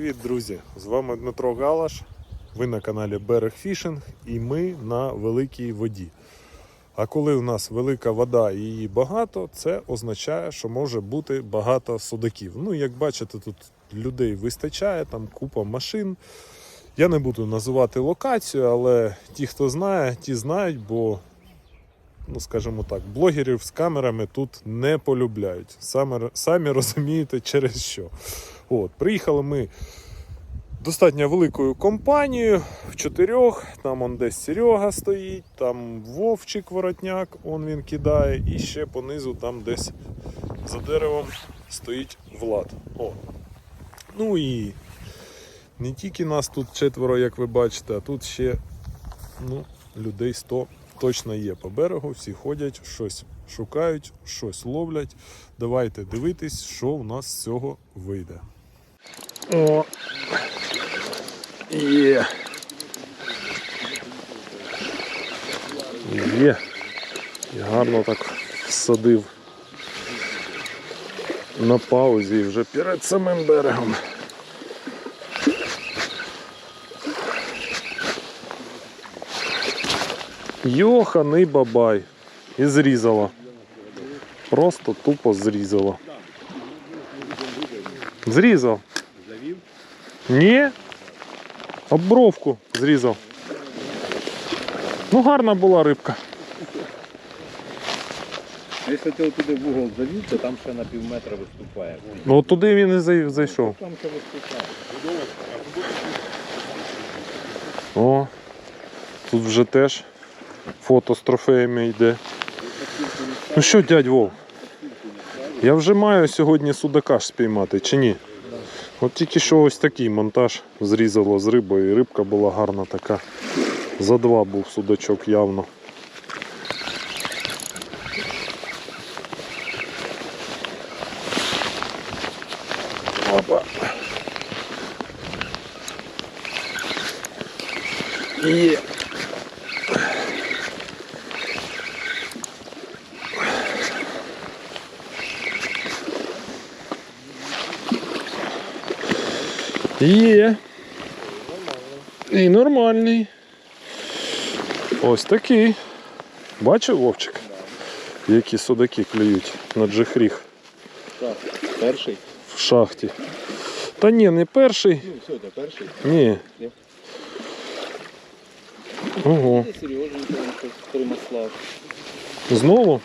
Привіт, друзі! З вами Дмитро Галаш. Ви на каналі Берег Фішинг і ми на великій воді. А коли у нас велика вода і її багато, це означає, що може бути багато судаків. Ну, як бачите, тут людей вистачає, там купа машин. Я не буду називати локацію, але ті, хто знає, ті знають, бо, ну скажімо так, блогерів з камерами тут не полюбляють. Саме, самі розумієте, через що. От, приїхали ми достатньо великою компанією в чотирьох. Там он десь Серега стоїть, там Вовчик Воротняк, он він кидає, і ще понизу там десь за деревом стоїть Влад. О. Ну і не тільки нас тут четверо, як ви бачите, а тут ще ну, людей 100 точно є по берегу, всі ходять, щось шукають, щось ловлять. Давайте дивитись, що у нас з цього вийде. О, є. Є. І гарно так всадив на паузі вже перед самим берегом. Йоханий бабай. І зрізала. Просто тупо зрізала. Зрізав. Ні. Оббровку зрізав. Ну, гарна була рибка. А якщо ти туди в угол завів, то там ще на пів метра виступає. Ну от туди він і зайшов. Там ще виступає. О, тут вже теж фото з трофеями йде. Ну що, дядь Вов? Я вже маю сьогодні судака ж спіймати, чи ні? От тільки що ось такий монтаж зрізало з рибою, і рибка була гарна така. За два був судачок явно. Опа. Є. Є. І нормальний. Ось такий. Бачив Вовчик? Які судаки клюють на джихріг Так, перший. в шахті. Та ні, не перший. Ну, все, це перший. Ні. Ні. Ого. Примаслав. Знову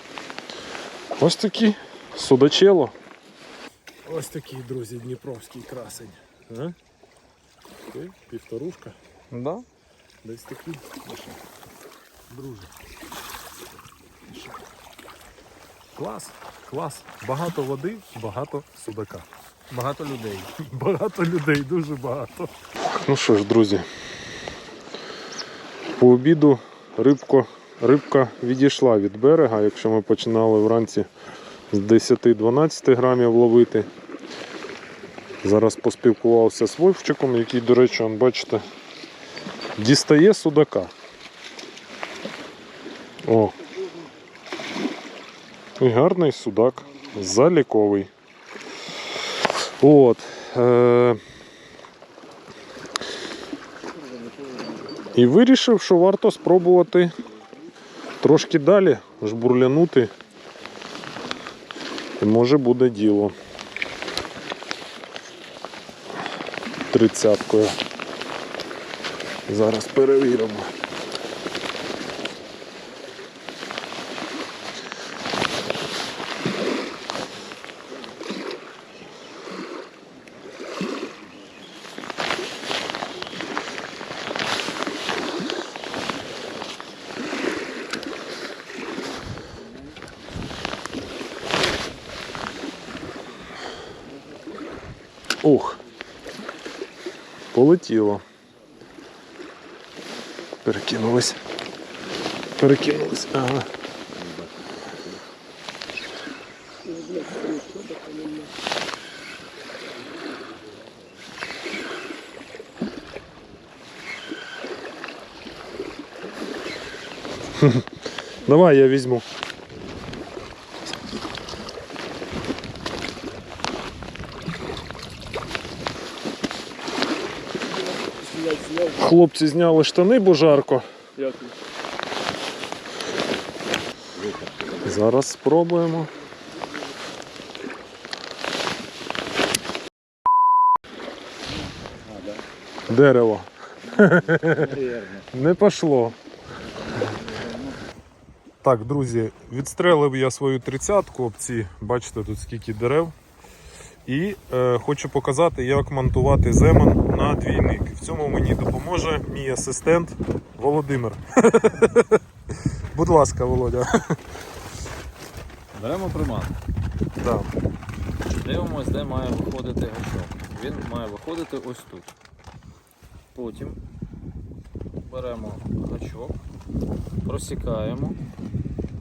ось такі судачело. Ось такий, друзі, дніпровський красень. А? Ти, півторушка. Да? Десь. Лише. Друже. Клас, клас. Багато води, багато судака. Багато людей. Багато людей, дуже багато. Ну що ж, друзі, по обіду рибко, рибка відійшла від берега, якщо ми починали вранці з 10-12 грамів ловити. Зараз поспілкувався з Вовчиком, який, до речі, он, бачите, дістає судака. О. І гарний судак, заліковий. От. Е- і вирішив, що варто спробувати трошки далі жбурлянути. І може буде діло. Тридцяткою. Зараз перевіримо. Ух. Полетіло. Перекинулось. Перекинулось. Ага. Давай я візьму. Хлопці зняли штани, бо жарко. Дякую. Зараз спробуємо. Дерево. Не пошло. Так, друзі, відстрелив я свою тридцятку об ці, бачите, тут скільки дерев. І е, хочу показати, як монтувати земан на двійник. В цьому мені допоможе мій асистент Володимир. Будь ласка, Володя. Беремо приманку. Да. Дивимось, де має виходити гачок. Він має виходити ось тут. Потім беремо гачок, просікаємо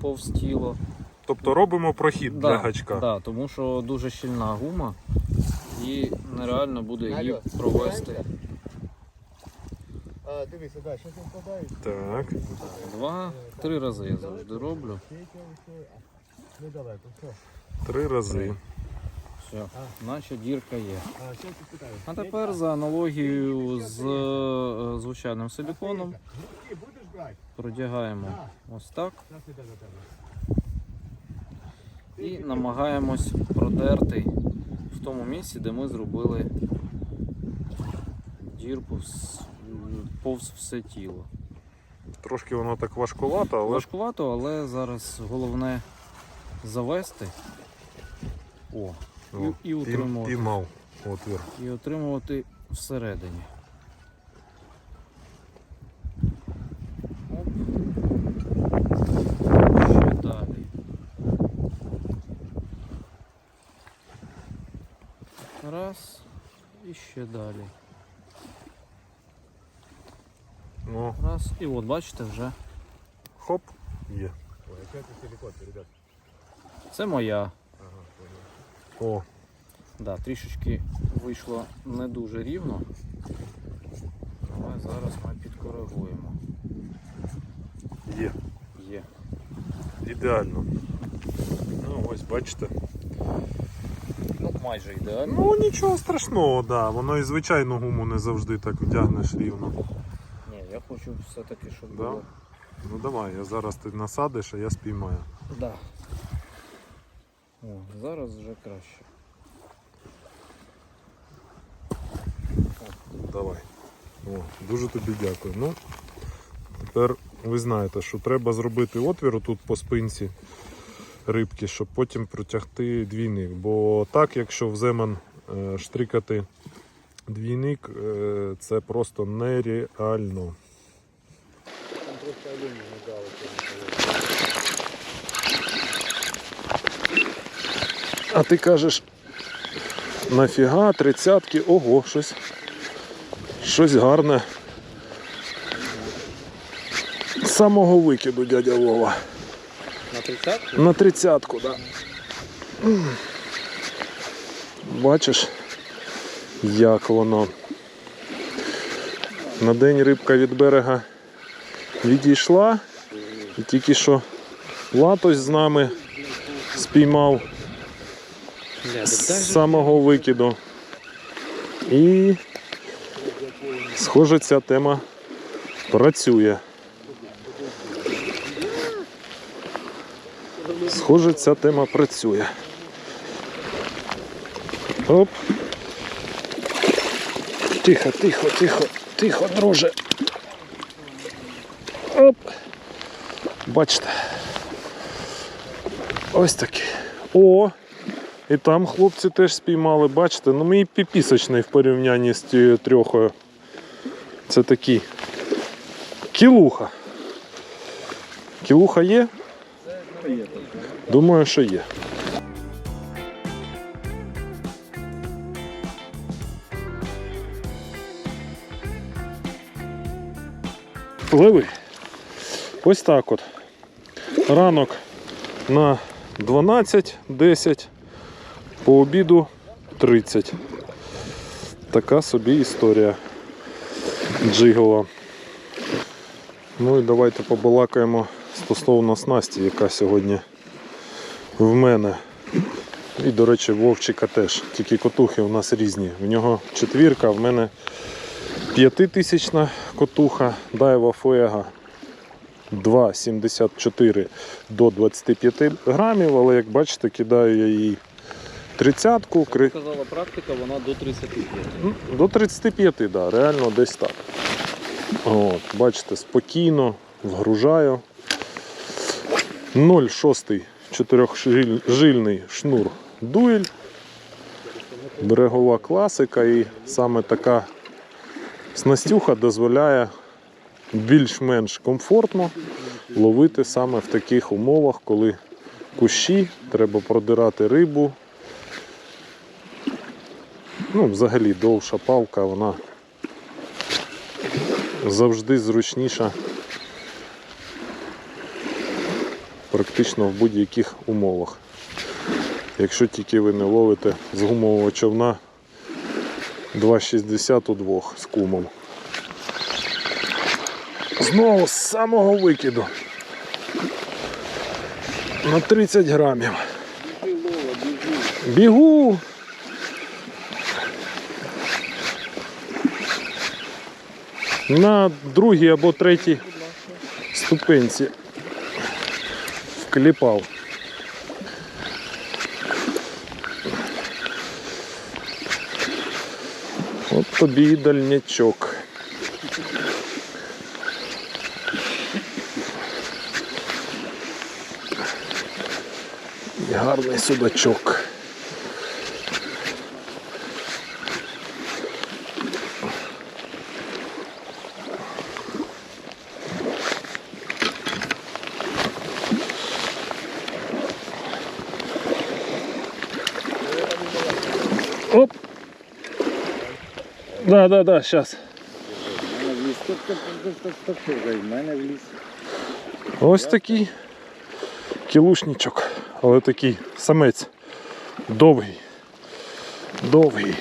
повз тіло. Тобто робимо прохід для гачка. Да, тому що дуже щільна гума і нереально буде її провести. А, дивися, да, що там впадають? Так. Два-три рази я завжди роблю. Недалеко, все. Три рази. Все, наче дірка є. А, тепер за аналогією з е, звичайним силіконом продягаємо ось так. Зараз іде до тебе. І намагаємось продерти в тому місці, де ми зробили дірку повз все тіло. Трошки воно так важкувато, але Важкувато, але зараз головне завести О, ну, і, і утримувати. піймав отвір. І отримувати всередині. Оп. Ще далі. Раз. І ще далі. Ну, Раз. І от бачите вже. хоп, є. Ой, це силікон, ребят? Це моя. О, Да, трішечки вийшло не дуже рівно. Але зараз ми підкоригуємо. є. Є. Ідеально. Ну, ось бачите. Ну, майже ідеально. Ну нічого страшного, да. Воно і звичайну гуму не завжди так вдягнеш рівно. Хочу все-таки, щоб Да? було. Ну давай, я зараз ти насадиш, а я спіймаю. Да. О, зараз вже краще. Давай. О, дуже тобі дякую. Ну, тепер ви знаєте, що треба зробити отвір тут по спинці рибки, щоб потім протягти двійник. Бо так, якщо в земан е, штрикати двійник, е, це просто нереально. Там просто алюміній не дали. А ти кажеш, нафіга, тридцятки, ого, щось. Щось гарне. З самого викиду дядя Вова. На 30 На тридцятку, так. Да. Бачиш, як воно. На день рибка від берега відійшла. І тільки що латось з нами спіймав з самого викиду. І схоже, ця тема працює. Схоже, ця тема працює. Оп. Тихо, тихо, тихо, тихо, друже. Оп. Бачите. Ось такі. О! І там хлопці теж спіймали, бачите, ну мій піпісочний в порівнянні з тією трьохою. Це такий. Кілуха. Кілуха є? Думаю, що є. Пливи. Ось так от. Ранок на 12-10, по обіду 30. Така собі історія джигова. Ну і давайте побалакаємо стосовно снасті, яка сьогодні в мене. І, до речі, Вовчика теж. Тільки котухи у нас різні. В нього четвірка, а в мене П'ятитисячна котуха Daiwa Fuego 2,74 до 25 грамів, але як бачите, кидаю я її тридцятку, кри- Сказала практика, вона до 35. Ну, До 35, так, да, реально десь так. От, бачите, спокійно вгружаю. 0,6 чотирьохжильний шнур дуель. Берегова класика і саме така снастюха дозволяє більш-менш комфортно ловити саме в таких умовах, коли кущі, треба продирати рибу, Ну, взагалі довша палка, вона завжди зручніша практично в будь-яких умовах. Якщо тільки ви не ловите з гумового човна 2,60 у двох з кумом. Знову з самого викиду. На 30 грамів. Бігу! на другій або третій ступенці вкліпав. От тобі і дальнячок. І гарний судачок. Оп. Да, да, да, сейчас. Ось такий кілушничок, але такий самець. Довгий. Довгий.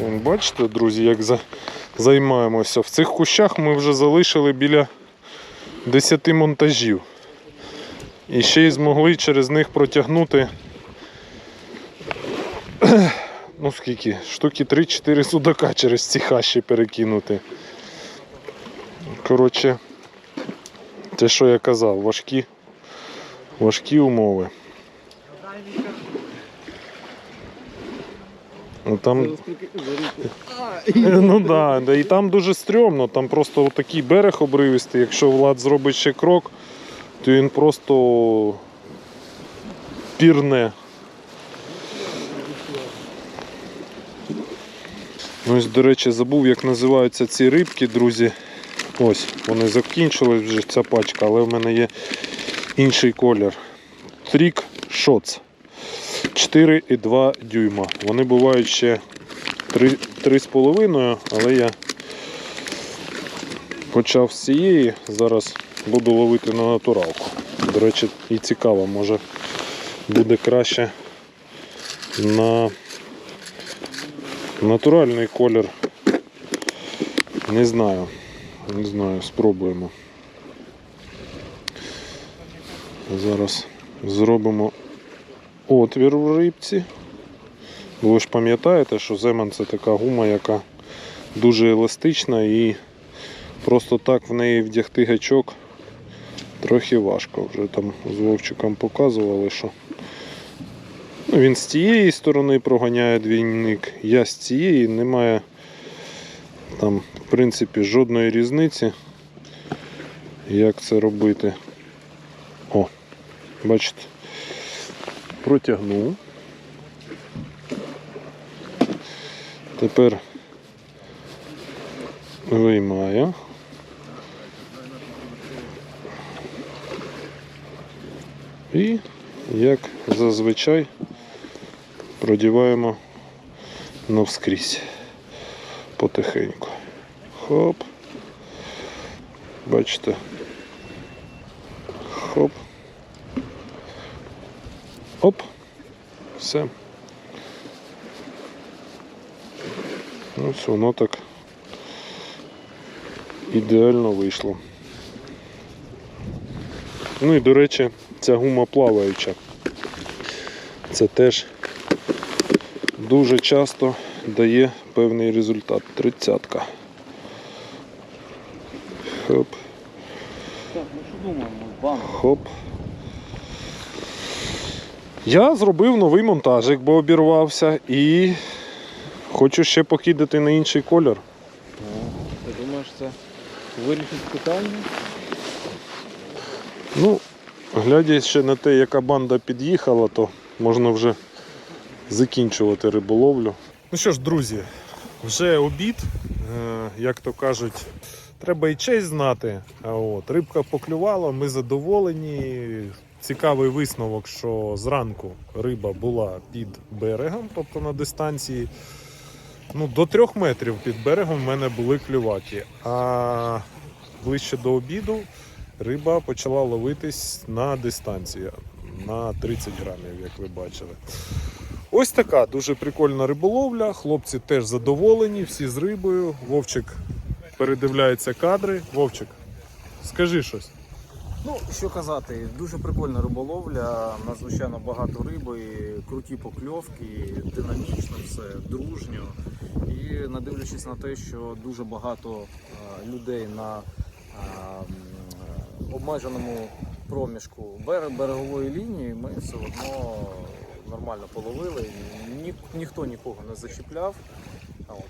Бачите, друзі, як за... займаємося. В цих кущах ми вже залишили біля 10 монтажів. І ще й змогли через них протягнути. Ну скільки? Штуки 3-4 судака через ці хащі перекинути. Коротше, те, що я казав, важкі, важкі умови. Ну, Там Ну да, да, і там дуже стрьомно, там просто такий берег обривистий, якщо Влад зробить ще крок, то він просто пірне. Ну, ось, до речі, забув, як називаються ці рибки, друзі. Ось, вони закінчились вже ця пачка, але в мене є інший колір. Трік Shots. 4,2 дюйма. Вони бувають ще 3,5, але я почав з цієї, зараз буду ловити на натуралку. До речі, і цікаво, може буде краще на натуральний колір. Не знаю. Не знаю, спробуємо. Зараз зробимо отвір в рибці. Ви ж пам'ятаєте, що Земан це така гума, яка дуже еластична і просто так в неї вдягти гачок трохи важко. Вже там з Вовчиком показували, що ну, він з тієї сторони проганяє двійник, я з цієї немає там в принципі жодної різниці, як це робити. О, бачите, протягнув. Тепер виймаю. І, як зазвичай, продіваємо навскрізь потихеньку. Хоп. Бачите. Хоп. Оп. Все. Ось воно так ідеально вийшло. Ну і до речі, ця гума плаваюча. Це теж дуже часто дає певний результат. Тридцятка. Хоп, Так, ну що думаємо? Бам. хоп. Я зробив новий монтажик, бо обірвався, і хочу ще покидати на інший колір. Ти думаєш, це вирішить питання? Ну, глядя ще на те, яка банда під'їхала, то можна вже закінчувати риболовлю. Ну що ж, друзі, вже обід, Е, як то кажуть, треба і честь знати. А От, рибка поклювала, ми задоволені. Цікавий висновок, що зранку риба була під берегом, тобто на дистанції. Ну, до трьох метрів під берегом в мене були клюваки. А ближче до обіду риба почала ловитись на дистанції на 30 грамів, як ви бачили. Ось така дуже прикольна риболовля. Хлопці теж задоволені, всі з рибою. Вовчик передивляється кадри. Вовчик, скажи щось. Ну, що казати, дуже прикольна риболовля, надзвичайно багато риби, круті покльовки, динамічно все, дружньо. І не дивлячись на те, що дуже багато е, людей на е, обмеженому проміжку берегової лінії, ми все одно нормально половили. Ні, ніхто нікого не зачіпляв.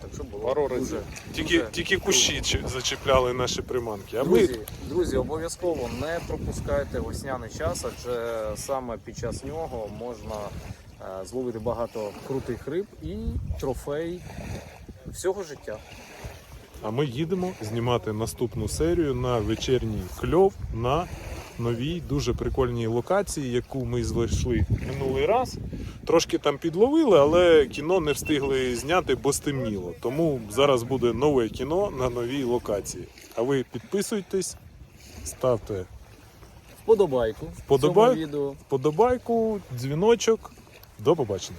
Так що було Пару разів. Тільки, дуже тільки кущі чи- зачіпляли наші приманки. А ми Друзі, друзі, обов'язково не пропускайте весняний час, адже саме під час нього можна е, зловити багато крутих риб і трофей всього життя. А ми їдемо знімати наступну серію на вечірній кльов на новій дуже прикольній локації, яку ми знайшли минулий раз. Трошки там підловили, але кіно не встигли зняти, бо стемніло. Тому зараз буде нове кіно на новій локації. А ви підписуйтесь, ставте Вподобайку. Вподобай- цьому відео. вподобайку, дзвіночок. До побачення.